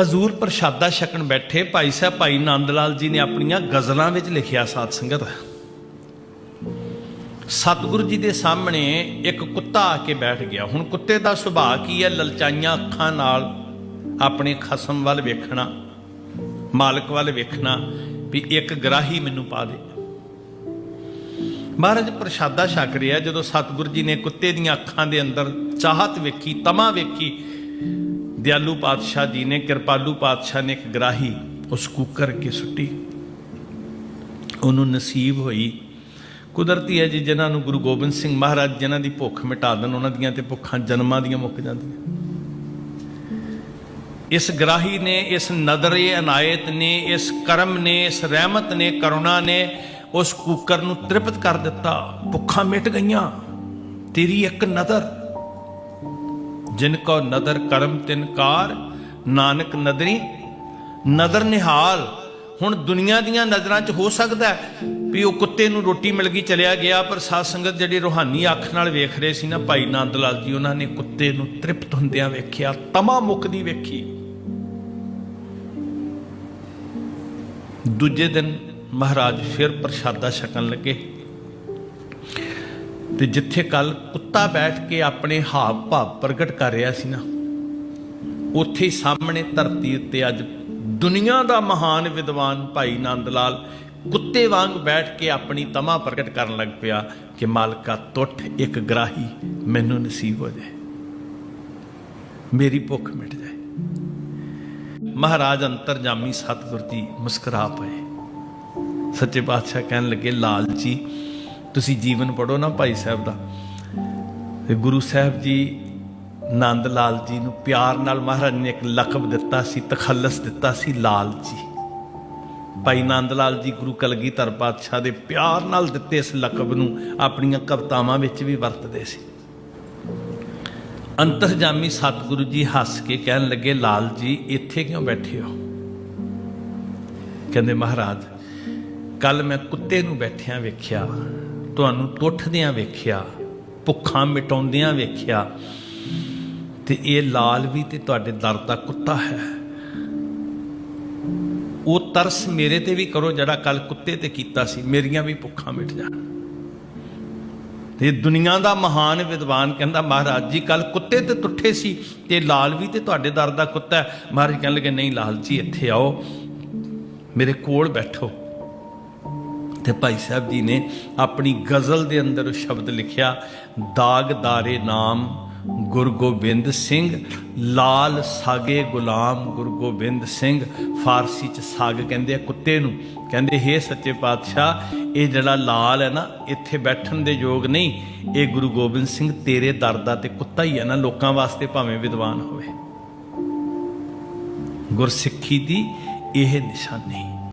ਹਜ਼ੂਰ ਪ੍ਰਸ਼ਾਦਾ ਛਕਣ ਬੈਠੇ ਭਾਈ ਸਾਹਿਬ ਭਾਈ ਨੰਦ ਲਾਲ ਜੀ ਨੇ ਆਪਣੀਆਂ ਗਜ਼ਲਾਂ ਵਿੱਚ ਲਿਖਿਆ ਸਾਧ ਸੰਗਤ। ਸਤਿਗੁਰੂ ਜੀ ਦੇ ਸਾਹਮਣੇ ਇੱਕ ਕੁੱਤਾ ਆ ਕੇ ਬੈਠ ਗਿਆ। ਹੁਣ ਕੁੱਤੇ ਦਾ ਸੁਭਾਅ ਕੀ ਹੈ? ਲਲਚਾਈਆਂ ਅੱਖਾਂ ਨਾਲ ਆਪਣੇ ਖਸਮ ਵੱਲ ਵੇਖਣਾ, ਮਾਲਕ ਵੱਲ ਵੇਖਣਾ ਵੀ ਇੱਕ ਗਰਾਹੀ ਮੈਨੂੰ ਪਾ ਦੇ। ਮਹਾਰਾਜ ਪ੍ਰਸ਼ਾਦਾ ਛਕ ਰਿਹਾ। ਜਦੋਂ ਸਤਿਗੁਰੂ ਜੀ ਨੇ ਕੁੱਤੇ ਦੀਆਂ ਅੱਖਾਂ ਦੇ ਅੰਦਰ ਚਾਹਤ ਵੇਖੀ, ਤਮਾ ਵੇਖੀ ਦਿਆਲੂ ਪਾਤਸ਼ਾਹ ਜੀ ਨੇ ਕਿਰਪਾਲੂ ਪਾਤਸ਼ਾਹ ਨੇ ਇੱਕ ਗਰਾਹੀ ਉਸ ਕੁੱਕਰ ਕੇ ਸੁੱਟੀ ਉਹਨੂੰ ਨਸੀਬ ਹੋਈ ਕੁਦਰਤੀ ਹੈ ਜੀ ਜਿਨ੍ਹਾਂ ਨੂੰ ਗੁਰੂ ਗੋਬਿੰਦ ਸਿੰਘ ਮਹਾਰਾਜ ਜਿਨ੍ਹਾਂ ਦੀ ਭੁੱਖ ਮਿਟਾ ਦੇਣ ਉਹਨਾਂ ਦੀਆਂ ਤੇ ਭੁੱਖਾਂ ਜਨਮਾਂ ਦੀਆਂ ਮੁੱਕ ਜਾਂਦੀਆਂ ਇਸ ਗਰਾਹੀ ਨੇ ਇਸ ਨਦਰੇ ਅਨਾਇਤ ਨੇ ਇਸ ਕਰਮ ਨੇ ਇਸ ਰਹਿਮਤ ਨੇ ਕਰੁਣਾ ਨੇ ਉਸ ਕੁੱਕਰ ਨੂੰ ਤ੍ਰਿਪਤ ਕਰ ਦਿੱਤਾ ਭੁੱਖਾਂ ਮਿਟ ਗਈਆਂ ਤੇਰੀ ਇੱਕ ਨਦਰ ਜਿਨ ਕੋ ਨਦਰ ਕਰਮ ਤਿਨਕਾਰ ਨਾਨਕ ਨਦਰੀ, ਨਦਰ ਨਿਹਾਲ। ਹੁਣ ਦੁਨੀਆ ਦੀਆਂ ਨਜ਼ਰਾਂ 'ਚ ਹੋ ਸਕਦਾ ਵੀ ਉਹ ਕੁੱਤੇ ਨੂੰ ਰੋਟੀ ਮਿਲ ਗਈ, ਚਲਿਆ ਗਿਆ, ਪਰ ਸਾਧ ਸੰਗਤ ਜਿਹੜੀ ਰੋਹਾਨੀ ਅੱਖ ਨਾਲ ਵੇਖ ਰਹੇ ਸੀ ਨਾ, ਭਾਈ ਨੰਦ ਲਾਲ ਜੀ, ਉਹਨਾਂ ਨੇ ਕੁੱਤੇ ਨੂੰ ਤ੍ਰਿਪਤ ਹੁੰਦਿਆਂ ਵੇਖਿਆ, ਤਮਾ ਮੁਕਦੀ ਵੇਖੀ। ਦੂਜੇ ਦਿਨ ਮਹਾਰਾਜ ਫਿਰ ਪ੍ਰਸ਼ਾਦਾ ਛਕਣ ਲੱਗੇ। ਤੇ ਜਿੱਥੇ ਕੱਲ ਕੁੱਤਾ ਬੈਠ ਕੇ ਆਪਣੇ ਹਾਵ ਭਾਵ ਪ੍ਰਗਟ ਕਰ ਰਿਹਾ ਸੀ ਨਾ, ਉੱਥੇ ਸਾਹਮਣੇ ਧਰਤੀ ਉੱਤੇ ਅੱਜ ਦੁਨੀਆ ਦਾ ਮਹਾਨ ਵਿਦਵਾਨ ਭਾਈ ਨੰਦ ਲਾਲ ਕੁੱਤੇ ਵਾਂਗ ਬੈਠ ਕੇ ਆਪਣੀ ਤਮਾ ਪ੍ਰਗਟ ਕਰਨ ਲੱਗ ਪਿਆ ਕਿ ਮਾਲਕਾ ਟੁੱਟ ਇੱਕ ਗਰਾਹੀ ਮੈਨੂੰ ਨਸੀਬ ਹੋ ਜਾਏ, ਮੇਰੀ ਭੁੱਖ ਮਿਟ ਜਾਏ। ਮਹਾਰਾਜ ਅੰਤਰਜਾਮੀ ਸਤਿਗੁਰ ਜੀ ਮੁਸਕਰਾ ਪਏ। ਸੱਚੇ ਪਾਤਸ਼ਾਹ ਕਹਿਣ ਲੱਗੇ, ਲਾਲ ਜੀ ਤੁਸੀਂ ਜੀਵਨ ਪੜੋ ਨਾ ਭਾਈ ਸਾਹਿਬ ਦਾ। ਤੇ ਗੁਰੂ ਸਾਹਿਬ ਜੀ ਨੰਦ ਲਾਲ ਜੀ ਨੂੰ ਪਿਆਰ ਨਾਲ ਮਹਾਰਾਜ ਨੇ ਇੱਕ ਲਕਬ ਦਿੱਤਾ ਸੀ, ਤਖੱਲਸ ਦਿੱਤਾ ਸੀ ਲਾਲ ਜੀ। ਭਾਈ ਨੰਦ ਲਾਲ ਜੀ ਗੁਰੂ ਕਲਗੀਧਰ ਪਾਤਸ਼ਾਹ ਦੇ ਪਿਆਰ ਨਾਲ ਦਿੱਤੇ ਇਸ ਲਕਬ ਨੂੰ ਆਪਣੀਆਂ ਕਵਿਤਾਵਾਂ ਵਿੱਚ ਵੀ ਵਰਤਦੇ ਸੀ। ਅੰਤਰਜਾਮੀ ਸਤਿਗੁਰੂ ਜੀ ਹੱਸ ਕੇ ਕਹਿਣ ਲੱਗੇ, ਲਾਲ ਜੀ, ਇੱਥੇ ਕਿਉਂ ਬੈਠੇ ਹੋ? ਕਹਿੰਦੇ, ਮਹਾਰਾਜ ਕੱਲ ਮੈਂ ਕੁੱਤੇ ਨੂੰ ਬੈਠਿਆਂ ਵੇਖਿਆ। ਤੁਹਾਨੂੰ ਟੁੱਟਦਿਆਂ ਵੇਖਿਆ, ਭੁੱਖਾਂ ਮਿਟਾਉਂਦਿਆਂ ਵੇਖਿਆ, ਤੇ ਇਹ ਲਾਲ ਵੀ ਤੇ ਤੁਹਾਡੇ ਦਰ ਦਾ ਕੁੱਤਾ ਹੈ। ਉਹ ਤਰਸ ਮੇਰੇ ਤੇ ਵੀ ਕਰੋ ਜਿਹੜਾ ਕੱਲ ਕੁੱਤੇ ਤੇ ਕੀਤਾ ਸੀ, ਮੇਰੀਆਂ ਵੀ ਭੁੱਖਾਂ ਮਿਟ ਜਾਣ। ਤੇ ਦੁਨੀਆ ਦਾ ਮਹਾਨ ਵਿਦਵਾਨ ਕਹਿੰਦਾ, ਮਹਾਰਾਜ ਜੀ ਕੱਲ ਕੁੱਤੇ ਤੇ ਟੁੱਟੇ ਸੀ ਤੇ ਲਾਲ ਵੀ ਤੇ ਤੁਹਾਡੇ ਦਰ ਦਾ ਕੁੱਤਾ ਹੈ। ਮਹਾਰਾਜ ਕਹਿਣ ਲੱਗੇ, ਨਹੀਂ ਲਾਲ ਜੀ, ਇੱਥੇ ਆਓ, ਮੇਰੇ ਕੋਲ ਬੈਠੋ। ਤੇ ਭਾਈ ਸਾਹਿਬ ਜੀ ਨੇ ਆਪਣੀ ਗਜ਼ਲ ਦੇ ਅੰਦਰ ਉਹ ਸ਼ਬਦ ਲਿਖਿਆ ਦਾਗਦਾਰੇ ਨਾਮ ਗੁਰੂ ਗੋਬਿੰਦ ਸਿੰਘ, ਲਾਲ ਸਾਗੇ ਗੁਲਾਮ ਗੁਰੂ ਗੋਬਿੰਦ ਸਿੰਘ। ਫਾਰਸੀ ਚ ਸਾਗ ਕਹਿੰਦੇ ਆ ਕੁੱਤੇ ਨੂੰ। ਕਹਿੰਦੇ, ਹੇ ਸੱਚੇ ਪਾਤਸ਼ਾਹ, ਇਹ ਜਿਹੜਾ ਲਾਲ ਹੈ ਨਾ, ਇੱਥੇ ਬੈਠਣ ਦੇ ਯੋਗ ਨਹੀਂ। ਇਹ ਗੁਰੂ ਗੋਬਿੰਦ ਸਿੰਘ ਤੇਰੇ ਦਰ ਦਾ ਤੇ ਕੁੱਤਾ ਹੀ ਹੈ ਨਾ, ਲੋਕਾਂ ਵਾਸਤੇ ਭਾਵੇਂ ਵਿਦਵਾਨ ਹੋਵੇ। ਗੁਰਸਿੱਖੀ ਦੀ ਇਹ ਨਿਸ਼ਾਨੀ।